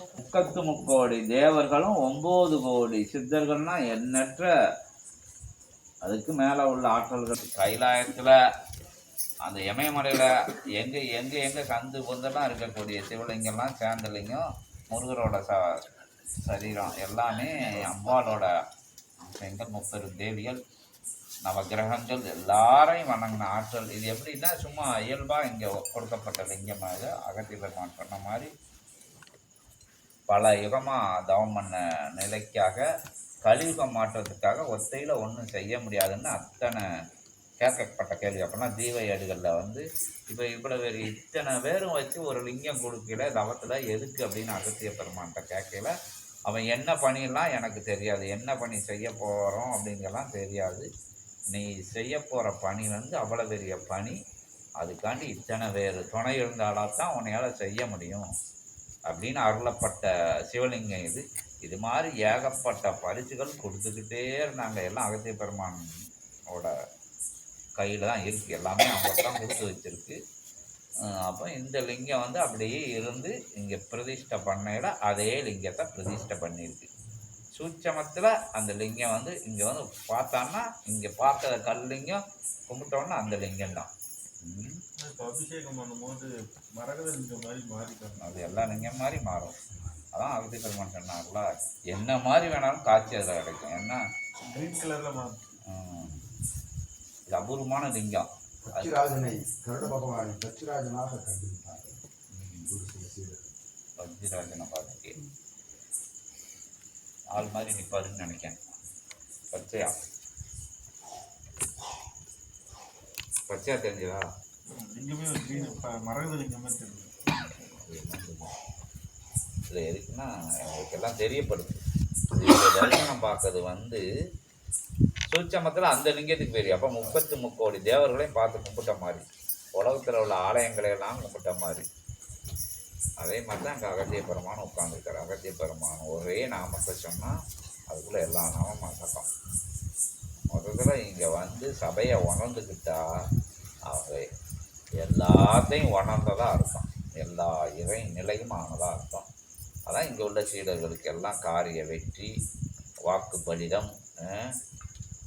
முக்கத்து முக்கோடி தேவர்களும் ஒம்பது கோடி சித்தர்கள்னா எண்ணற்ற அதுக்கு மேலே உள்ள ஆற்றல்கள். கைலாயத்தில் அந்த இமயமலையில் எங்கே எங்கே எங்கே சந்து பொந்தெல்லாம் இருக்கக்கூடிய சிவலிங்கம்லாம் சேர்ந்தலிங்கம் முருகரோட ச சரீரம் எல்லாமே அம்பாலோட செங்கல் முப்பெரும் தேவிகள் நவகிரகங்கள் எல்லாரையும் வணங்கின ஆற்றல். இது எப்படின்னா சும்மா இயல்பாக இங்கே கொடுக்கப்பட்ட லிங்கமாக அகத்தியபெருமான் சொன்ன மாதிரி பல யுகமாக தவம் பண்ண நிலைக்காக கலியுகம் மாற்றத்துக்காக ஒத்தையில் ஒன்றும் செய்ய முடியாதுன்னு அத்தனை கேட்கப்பட்ட கேள்வி. அப்படின்னா தீப ஏடுகளில் வந்து இப்போ இவ்வளோ பேர் இத்தனை பேரும் வச்சு ஒரு லிங்கம் கொடுக்கல தவத்தில் எதுக்கு அப்படின்னு அகத்திய பெருமான்கிட்ட கேட்கல. அவன் என்ன பணியெல்லாம் எனக்கு தெரியாது. என்ன பணி செய்ய போகிறோம் அப்படிங்கெல்லாம் தெரியாது. நீ செய்ய போகிற பணி வந்து அவ்வளோ பெரிய பணி. அதுக்காண்டி இத்தனை பேர் துணை இருந்தால்தான் உன்னையால் செய்ய முடியும். அப்படின்னு அருளப்பட்ட சிவலிங்கம் இது. இது மாதிரி ஏகப்பட்ட பரிசுகள் கொடுத்துக்கிட்டே இருந்தாங்க. எல்லாம் அகத்திய பெருமானோட கையில் தான் இருக்குது எல்லாமே அவங்க தான் கொடுத்து வச்சிருக்கு. அப்போ இந்த லிங்கம் வந்து அப்படியே இருந்து இங்கே பிரதிஷ்டை பண்ணையில் அதே லிங்கத்தை பிரதிஷ்டை பண்ணியிருக்கு. சூட்சமத்தில் அந்த லிங்கம் வந்து இங்கே வந்து பார்த்தோன்னா இங்கே பார்த்த கல்லிங்கம் கும்பிட்டோன்னா அந்த லிங்கம் தான் இப்போ அபிஷேகம் பண்ணும்போது மரகத லிங்கம் மாதிரி மாறிட்டாங்க அது எல்லா லிங்கம் மாதிரி மாறும். அதான் அகதி பெருமான் சொன்னார்ல என்ன மாதிரி வேணாலும் காட்சி அதில் கிடைக்கும். ஏன்னா கிரீன் கலர்ல மாறும். இது அபூர்வமான லிங்கம். பச்சிராஜனை கருட பகவானை சில சீடர்கள் பக்திராஜனை பார்த்துட்டு. ஆள் மாதிரி நிற்பாருன்னு நினைக்கிறேன். பச்சையா? பச்சையா தெரிஞ்சதா? லிங்கமே ஒரு கிரீன் மரகத லிங்கமே தெரியும்? இதில் எதுக்குன்னா எங்களுக்கு எல்லாம் தெரியப்படுது தரிசனம் பார்க்கறது வந்து சூட்சமத்தில் அந்த லிங்கத்துக்கு பேர். அப்போ முப்பத்து முக்கோடி தேவர்களையும் பார்த்து கும்பிட்ட மாதிரி. உலகத்தில் உள்ள ஆலயங்களை எல்லாம் கும்பிட்ட மாதிரி. அதே மாதிரி தான் அங்கே அகத்திய பெருமான் உட்காந்துருக்காரு அகத்திய பெருமான் ஒரே நாமத்தை சொன்னால் அதுக்குள்ளே எல்லா நாமமும் அடக்கம். முதல்ல இங்கே வந்து சபையை உணர்ந்துக்கிட்டா அவங்க எல்லாத்தையும் உணர்ந்ததாக அர்த்தம். எல்லா இறை நிலையும் ஆனதாக அர்த்தம். அதான் இங்கே உள்ள சீடர்களுக்கு எல்லாம் காரிய வெற்றி வாக்கு பலிதம்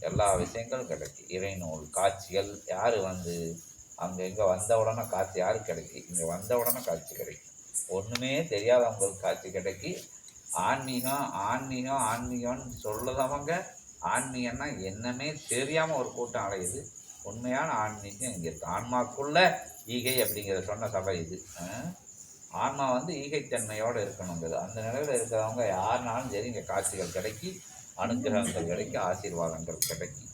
எல்லா விஷயங்களும் கிடைக்கும் இறைநூல் காட்சிகள் யார் வந்து அங்கே இங்கே வந்த உடனே காட்சி யார் கிடைக்கி? இங்கே வந்த உடனே காட்சி கிடைக்கும் ஒன்றுமே தெரியாதவங்களுக்கு காட்சி கிடைக்கி. ஆன்மீகம் ஆன்மீகம் ஆன்மீகம்னு சொல்லதவங்க ஆன்மீகம்னா என்னன்னே தெரியாமல் ஒரு கூட்டம் அலையுது. உண்மையான ஆன்மீகம் இங்கே இருக்குது ஆன்மாக்குள்ள ஈகை அப்படிங்கிற சொன்ன சபை இது. ஆன்மா வந்து ஈகைத்தன்மையோடு இருக்கணுங்கிறது. அந்த நிலையில் இருக்கிறவங்க யாருனாலும் சரி இங்கே காட்சிகள் கிடைக்கி அனுகிரகங்கள் கிடைக்கி ஆசீர்வாதங்கள் கிடைக்கி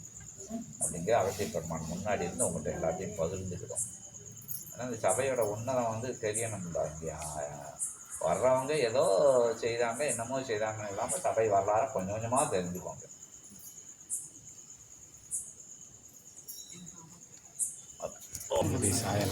அப்படிங்கிற அவசிய பெருமான் முன்னாடி இருந்து உங்கள்கிட்ட எல்லாத்தையும் பகிர்ந்துக்கிறோம். ஆனால் இந்த சபையோட உன்னதம் வந்து தெரியணும்ல இங்கே வர்றவங்க ஏதோ செய்தாங்க என்னமோ செய்தாங்கன்னு இல்லாமல் சபை வரலாறு கொஞ்சம் கொஞ்சமாக தெரிஞ்சுக்கோங்க. సాయం